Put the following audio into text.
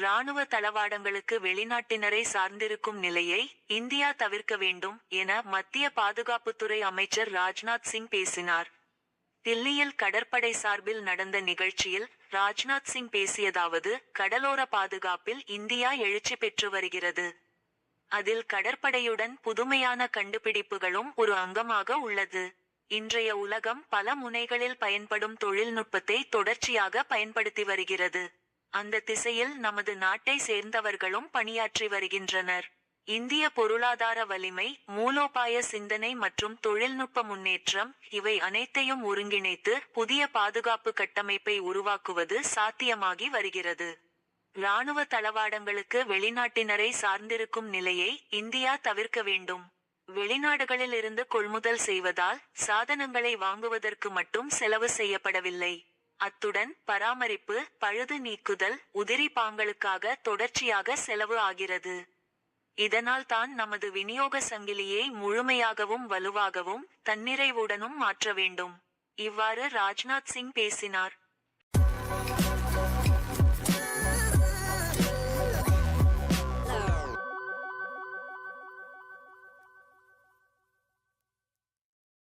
ராணுவ தளவாடங்களுக்கு வெளிநாட்டினரை சார்ந்திருக்கும் நிலையை இந்தியா தவிர்க்க வேண்டும் என மத்திய பாதுகாப்புத்துறை அமைச்சர் ராஜ்நாத் சிங் பேசினார். தில்லியில் கடற்படை சார்பில் நடந்த நிகழ்ச்சியில் ராஜ்நாத் சிங் பேசியதாவது கடலோர பாதுகாப்பில் இந்தியா எழுச்சி பெற்று வருகிறது. அதில் கடற்படையுடன் புதுமையான கண்டுபிடிப்புகளும் ஒரு அங்கமாக உள்ளது. இன்றைய உலகம் பல முனைகளில் பயன்படும் தொழில்நுட்பத்தை தொடர்ச்சியாக பயன்படுத்தி வருகிறது. அந்த திசையில் நமது நாட்டை சேர்ந்தவர்களும் பணியாற்றி வருகின்றனர். இந்திய பொருளாதார வலிமை மூலோபாய சிந்தனை மற்றும் தொழில்நுட்ப முன்னேற்றம் இவை அனைத்தையும் ஒருங்கிணைத்து புதிய பாதுகாப்பு கட்டமைப்பை உருவாக்குவது சாத்தியமாகி வருகிறது. இராணுவ தளவாடங்களுக்கு வெளிநாட்டினரை சார்ந்திருக்கும் நிலையை இந்தியா தவிர்க்க வேண்டும். வெளிநாடுகளில் இருந்து கொள்முதல் செய்வதால் சாதனங்களை வாங்குவதற்கு மட்டும் செலவு செய்யப்படவில்லை. அத்துடன் பராமரிப்பு பழுது நீக்குதல் உதிரி பாங்களுக்காக தொடர்ச்சியாக செலவு ஆகிறது. இதனால் தான் நமது விநியோக சங்கிலியை முழுமையாகவும் வலுவாகவும் தன்னிறைவுடனும் மாற்ற வேண்டும். இவ்வாறு ராஜ்நாத் சிங் பேசினார்.